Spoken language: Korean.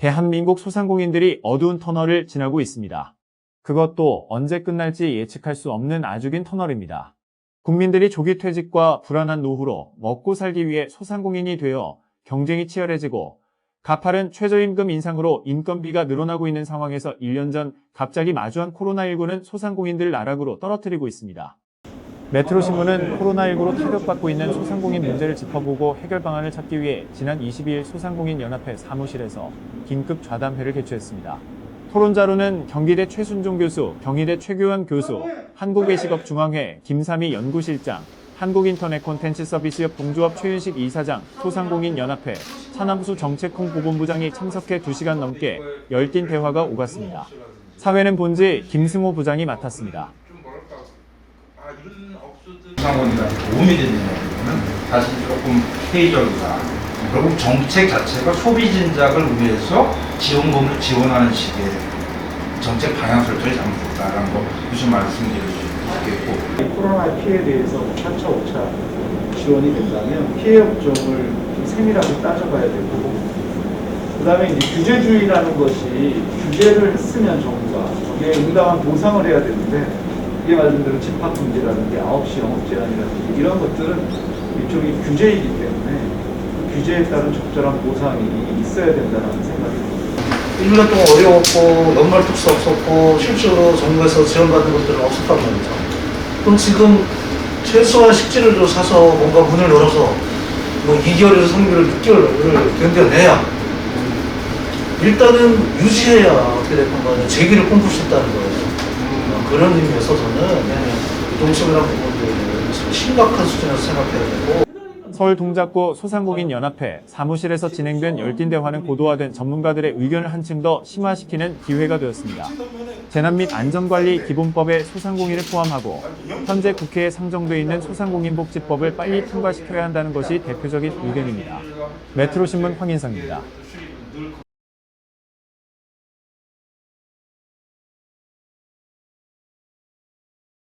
대한민국 소상공인들이 어두운 터널을 지나고 있습니다. 그것도 언제 끝날지 예측할 수 없는 아주 긴 터널입니다. 국민들이 조기 퇴직과 불안한 노후로 먹고 살기 위해 소상공인이 되어 경쟁이 치열해지고 가파른 최저임금 인상으로 인건비가 늘어나고 있는 상황에서 1년 전 갑자기 마주한 코로나19는 소상공인들 나락으로 떨어뜨리고 있습니다. 메트로 신문은 코로나19로 타격받고 있는 소상공인 문제를 짚어보고 해결 방안을 찾기 위해 지난 22일 소상공인 연합회 사무실에서 긴급 좌담회를 개최했습니다. 토론자로는 경기대 최순종 교수, 경희대 최규환 교수, 한국외식업중앙회 김삼희 연구실장, 한국인터넷 콘텐츠 서비스협 동조합 최윤식 이사장, 소상공인 연합회, 차남수 정책홍보본부장이 참석해 2시간 넘게 열띤 대화가 오갔습니다. 사회는 본지 김승호 부장이 맡았습니다. 좀 뭐랄까 아 이런 업소들 상원이라는 도움이 되는 거는 사실 조금 회의적이다. 결국 정책 자체가 소비 진작을 위해서 지원금을 지원하는 식의 정책 방향 설정이 잘못됐다라는 거 무슨 말씀드릴 수 있겠고 이 코로나 피해에 대해서 뭐 4차, 5차 지원이 된다면 피해 업종을 좀 세밀하게 따져봐야 되고 그 다음에 이제 규제주의라는 것이 규제를 했으면 정부가 거기에 응당한 보상을 해야 되는데 이게 말씀대로 집합금지라든지 9시 영업 제한이라든지 이런 것들은 일종의 규제이기 때문에 그 규제에 따른 적절한 보상이 있어야 된다는 생각이 듭니다. 1년 동안 어려웠고 연말 특수 없었고 실제로 정부에서 지원받는 것들은 없었단 말이죠. 그럼 지금 최소한 식재료를 사서 뭔가 문을 열어서 뭐 2개월에서 3개월, 6개월을 견뎌내야 일단은 유지해야 어떻게 될건 간에 재기를 꿈꿀 수 있다는 거예요. 어, 그런 의미에서 저는 동심이라는 부분들을 심각한 수준에서 생각해야 되고 서울 동작구 소상공인 연합회 사무실에서 진행된 열띤 대화는 고도화된 전문가들의 의견을 한층 더 심화시키는 기회가 되었습니다. 재난 및 안전관리 기본법에 소상공인을 포함하고 현재 국회에 상정돼 있는 소상공인복지법을 빨리 통과시켜야 한다는 것이 대표적인 의견입니다. 메트로 신문 황인성입니다.